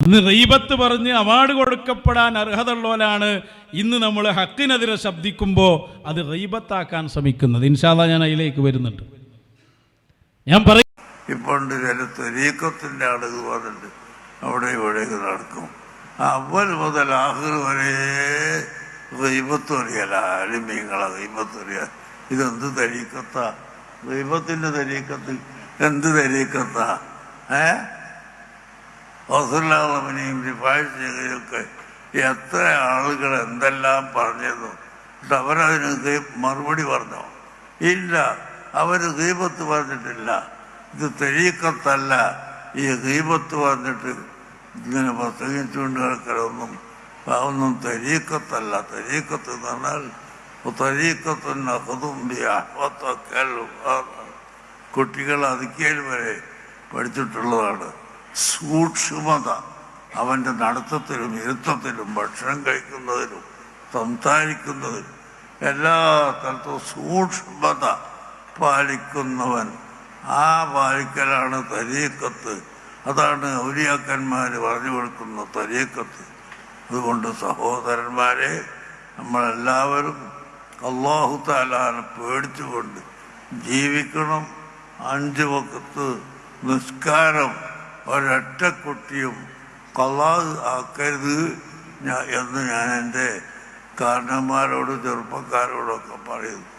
ഇന്ന് റീബത്ത് പറഞ്ഞ് അവാർഡ് കൊടുക്കപ്പെടാൻ അർഹതയുള്ളവരാണ്. ഇന്ന് നമ്മൾ ഹക്കിനെതിരെ ശബ്ദിക്കുമ്പോൾ അത് റീബത്താക്കാൻ ശ്രമിക്കുന്നത്. ഇൻഷാല്ല ഞാൻ അതിലേക്ക് വരുന്നുണ്ട്. ഞാൻ പറയും ഇപ്പോൾ തെരീക്കത്തിന്റെ ആളുകൾ പറഞ്ഞിട്ട് അവിടെ ഇവിടെ നടക്കും. അവൽ മുതൽ ആഹ്ർ വരെ ദൈവത്തൊറിയല അലിമീങ്ങളെ റീബത്തൊറിയ ഇതെന്ത് തരീക്കത്താ? റീബത്തിന്റെ തരീക്കത്ത് എന്ത് തെരീക്കത്താ? ഏ ഹസുല്ലാമനെയും ചെയ്യുകയൊക്കെ എത്ര ആളുകൾ എന്തെല്ലാം പറഞ്ഞിരുന്നു എന്നിട്ട് അവരതിന് മറുപടി പറഞ്ഞു. ഇല്ല അവർ ദീപത്ത് പറഞ്ഞിട്ടില്ല. ഇത് തെരീക്കത്തല്ല. ഈ ദീപത്ത് പറഞ്ഞിട്ട് ഇങ്ങനെ പ്രസംഗിച്ചുകൊണ്ട് കിടക്കലൊന്നും അതൊന്നും തെരീക്കത്തല്ല. തെരീക്കത്ത് എന്ന് പറഞ്ഞാൽ തെരീക്കത്തുന്ന ഹുതുമ്പി അഹ്വത്തൊക്കെ കുട്ടികൾ അതിക്കേൽ വരെ പഠിച്ചിട്ടുള്ളതാണ്. സൂക്ഷ്മത. അവന്റെ നടത്തത്തിലും ഇരുത്തത്തിലും ഭക്ഷണം കഴിക്കുന്നതിലും സംസാരിക്കുന്നതിലും എല്ലാ തരത്തിലും സൂക്ഷ്മത പാലിക്കുന്നവൻ. ആ പാലിക്കലാണ് തരീക്കത്ത്. അതാണ് ഔലിയാക്കന്മാർ പറഞ്ഞു കൊടുക്കുന്ന തരീക്കത്ത്. അതുകൊണ്ട് സഹോദരന്മാരെ നമ്മളെല്ലാവരും അള്ളാഹു താലാനെ പേടിച്ചുകൊണ്ട് ജീവിക്കണം. അഞ്ച് വക്കത്ത് നിസ്കാരം ഒരൊറ്റ കുട്ടിയും കൊള്ളാതെ ആക്കരുത് എന്ന് ഞാൻ എന്റെ കാരണന്മാരോട് ചെറുപ്പക്കാരോടൊക്കെ പറയുന്നു